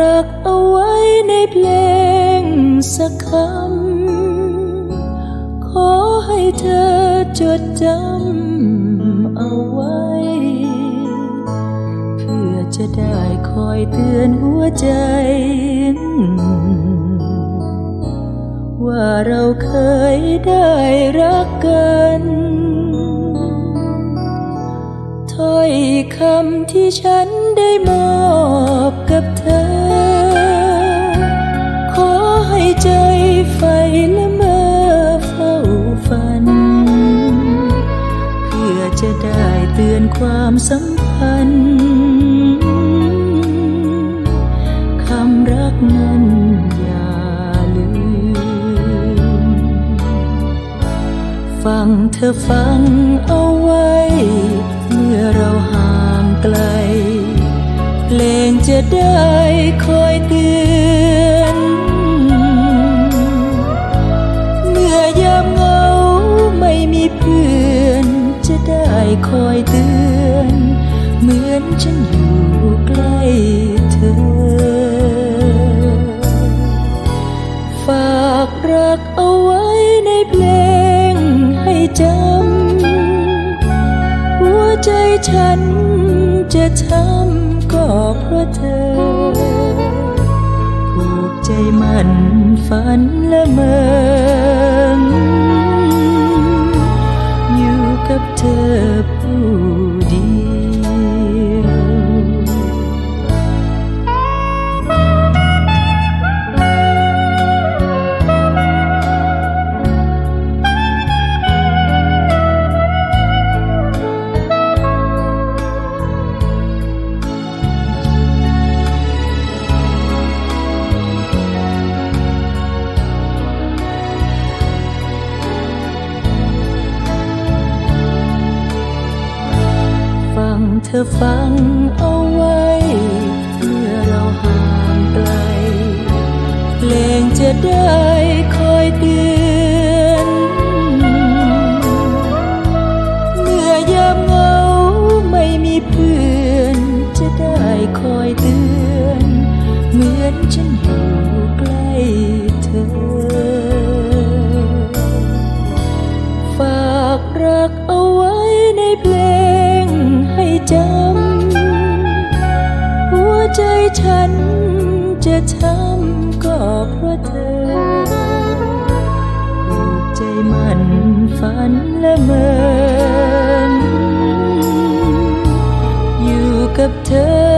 รักเอาไว้ในเพลงสักคำ ขอให้เธอจดจำเอาไว้ เพื่อจะได้คอยเตือนหัวใจ ว่าเราเคยได้รักกันถ้อยคำที่ฉันได้มอบกับเธอ ความสัมพันธ์คำรักนั้นอย่าลืม ฟังเธอฟังเอาไว้ เมื่อเราห่างไกล เพลงจะได้คอยเตือนเมื่อยามเหงาไม่มีเพื่อนจะได้คอยเตือน อนฉันอยู่ใกล้เธอ ฝากรักเอาไว้ในเพลงให้จำ หัวใจฉันจะช้ำก็เพราะเธอ ผูกใจมันฝันละเมอ เธอฟังเอาไว้ เมื่อเราห่างไกลเพลงจะได้คอยเตือนเมื่อยามเหงาไม่มีเพื่อน จะได้คอยเตือน เหมือนฉันอยู่ จำ หัวใจฉันจะช้ำก็เพราะเธอผูกใจมันฝันละเมินอยู่กับเธอ